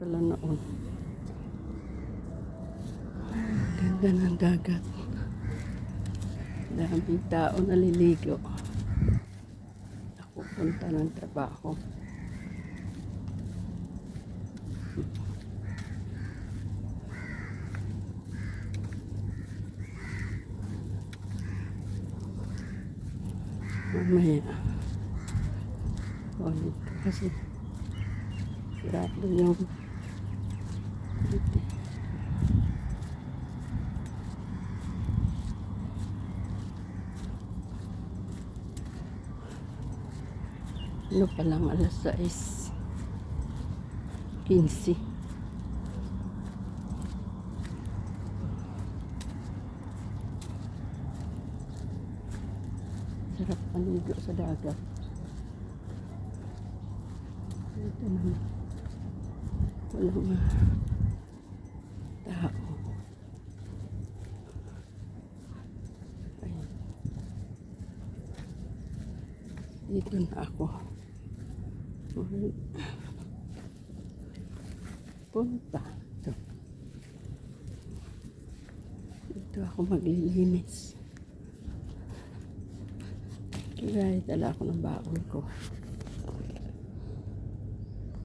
pala noon. Ganda ng dagat. Daming tao naliligo. Ako punta ng trabaho. Mamaya. Oh, dito kasi sarado yung dito. Ano pa lang alas 6 15 Sarap paligo sa dagat. Ito naman. Walang tao. Dito na ako. Punta. Ito. Dito ako maglilinis. Kaya dala ako ng baon ko.